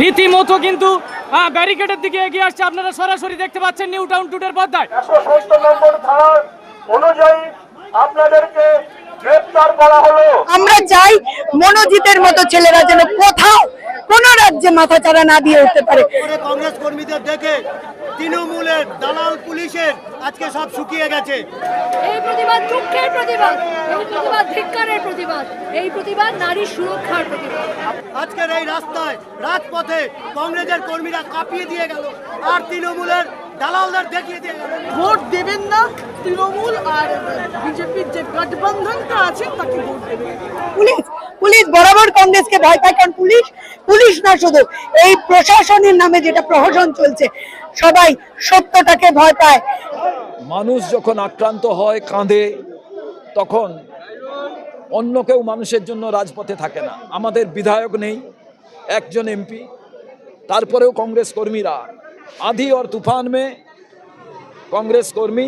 রীতিমতো কিন্তু ব্যারিকেডের দিকে এগিয়ে আসছে। আপনারা সরাসরি দেখতে পাচ্ছেন নিউ টাউন টুডের পর্দায়। একশো সত্তর নম্বর ধারার অনুযায়ী আপনাদেরকে গ্রেপ্তার করা হলো। আমরা চাই মনোজিতের মতো ছেলেরা যেন কোথাও কোন রাজ্যে মাথাচাড়া না দিয়ে উঠতে পারে। কংগ্রেস কর্মীদের দেখে তৃণমূলের দালাল পুলিশের আজকে সব শুকিয়ে গেছে। এই প্রতিবাদ দুঃখের প্রতিবাদ এই প্রতিবাদ ধিক্কারের প্রতিবাদ এই প্রতিবাদ নারী সুরক্ষার প্রতিবাদ। আজকের এই রাস্তায় রাজপথে কংগ্রেসের কর্মীরা কাঁপিয়ে দিয়ে গেল আর তৃণমূলের দালালদের দেখিয়ে দিয়ে গেল। ভোট দেবেন না তৃণমূল আর বিজেপির যে গঠবন্ধনটা আছে তাকে ভোট দেবেন। পুলিশ পুলিশ বরাবর কংগ্রেসকে ভয় পায় কারণ পুলিশ পুলিশ না শুধু এই প্রশাসনের নামে যেটা প্রহসন চলছে সবাই সত্যটাকে ভয় পায় মানুষ যখন আক্রান্ত হয় কাঁদে তখন অন্য কেউ মানুষের জন্য রাজপথে থাকে না আমাদের বিধায়ক নেই একজন এমপি তারপরেও কংগ্রেস কর্মীরা आधी और तूफान में कांग्रेस कर्मी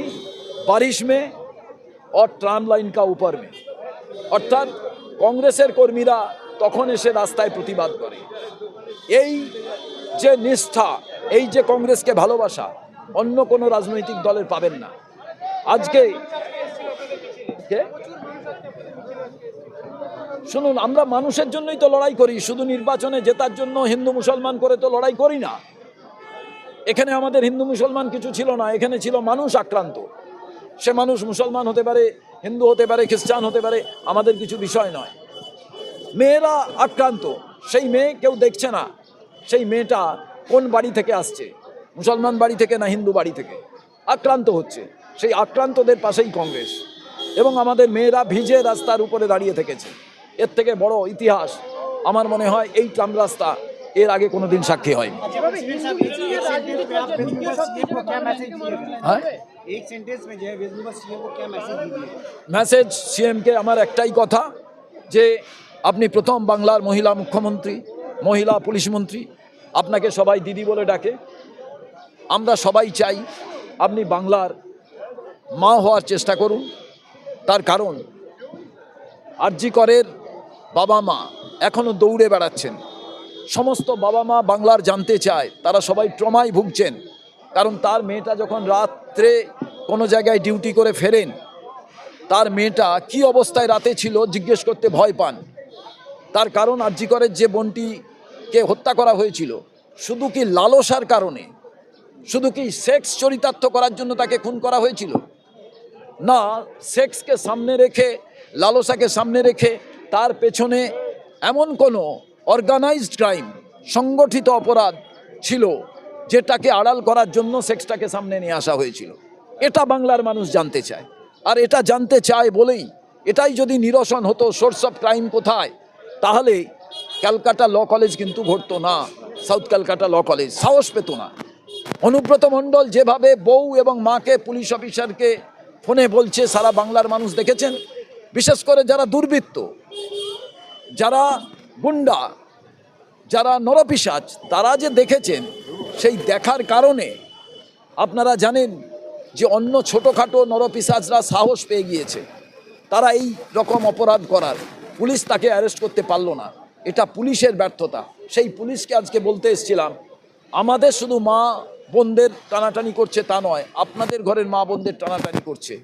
बारिश में और ট্রাম লাইন কা উপর में অর্থাৎ কংগ্রেসের কর্মীরা তখন এসে রাস্তায় প্রতিবাদ করে। এই যে নিষ্ঠা, এই যে কংগ্রেসকে ভালোবাসা, অন্য কোনো রাজনৈতিক দলের পাবেন না। আজকে শুনুন, আমরা মানুষের জন্যই তো লড়াই করি, শুধু নির্বাচনে জেতার জন্য হিন্দু মুসলমান করে তো লড়াই করি না। এখানে আমাদের হিন্দু মুসলমান কিছু ছিল না, এখানে ছিল মানুষ আক্রান্ত। সে মানুষ মুসলমান হতে পারে হিন্দু হতে পারে, খ্রিস্টান হতে পারে, আমাদের কিছু বিষয় নয়। মেয়েরা আক্রান্ত, সেই মেয়ে কেউ দেখছে না, সেই মেয়েটা কোন বাড়ি থেকে আসছে? মুসলমান বাড়ি থেকে না হিন্দু বাড়ি থেকে? আক্রান্ত হচ্ছে, সেই আক্রান্তদের পাশেই কংগ্রেস। এবং আমাদের মেয়েরা ভিজে রাস্তার উপরে দাঁড়িয়ে থেকেছে। এর থেকে বড় ইতিহাস, আমার মনে হয়, এই ট্রাম রাস্তা এর আগে কোনো দিন সাক্ষী হয়নি। মেসেজ সিএম কে আমার একটাই কথা যে আপনি প্রথম বাংলার মহিলা মুখ্যমন্ত্রী মহিলা পুলিশ মন্ত্রী আপনাকে সবাই দিদি বলে ডাকে। আমরা সবাই চাই আপনি বাংলার মা হওয়ার চেষ্টা করুন। তার কারণ আরজি করের বাবা মা এখনও দৌড়ে বেড়াচ্ছেন। সমস্ত বাবা মা বাংলার জানতে চায়, তারা সবাই ট্রমায় ভুগছেন। কারণ তার মেয়েটা যখন রাত্রে কোনো জায়গায় ডিউটি করে ফেরেন, তার মেয়েটা কি অবস্থায় রাতে ছিল জিজ্ঞেস করতে ভয় পান। তার কারণ আরজিকরের যে বোনটিকে হত্যা করা হয়েছিল, শুধু কি লালসার কারণে? শুধু কি সেক্স চরিতার্থ করার জন্য তাকে খুন করা হয়েছিল? না, সেক্সকে সামনে রেখে, লালসাকে সামনে রেখে তার পেছনে এমন কোনো অর্গানাইজড ক্রাইম, সংগঠিত অপরাধ ছিল, যেটাকে আড়াল করার জন্য সেক্সটাকে সামনে নিয়ে আসা হয়েছিল। এটা বাংলার মানুষ জানতে চায়। আর এটা জানতে চায় বলেই, এটাই যদি নিরসন হতো সোর্স অফ ক্রাইম কোথায়, তাহলে ক্যালকাটা ল কলেজ কিন্তু ঘটতো না, সাউথ ক্যালকাটা ল কলেজ সাহস পেত না। অনুব্রত মণ্ডল যেভাবে বউ এবং মাকে পুলিশ অফিসারকে ফোনে বলছে, সারা বাংলার মানুষ দেখেছেন। বিশেষ করে যারা দুর্বৃত্ত, যারা গুন্ডা, যারা নরপিসাজ তারা যে দেখেছেন, সেই দেখার কারণে আপনারা জানেন যে অন্য ছোটোখাটো নরপিসাজরা সাহস পেয়ে গিয়েছে। তারা এই রকম অপরাধ করার। পুলিশ তাকে অ্যারেস্ট করতে পারল না। এটা পুলিশের ব্যর্থতা। সেই পুলিশকে আজকে বলতে এসেছিলাম, আমাদের শুধু মা বোনদের টানাটানি করছে তা নয়, আপনাদের ঘরের মা বোনদের টানাটানি করছে।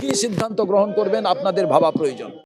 কী সিদ্ধান্ত গ্রহণ করবেন, আপনাদের ভাবা প্রয়োজন।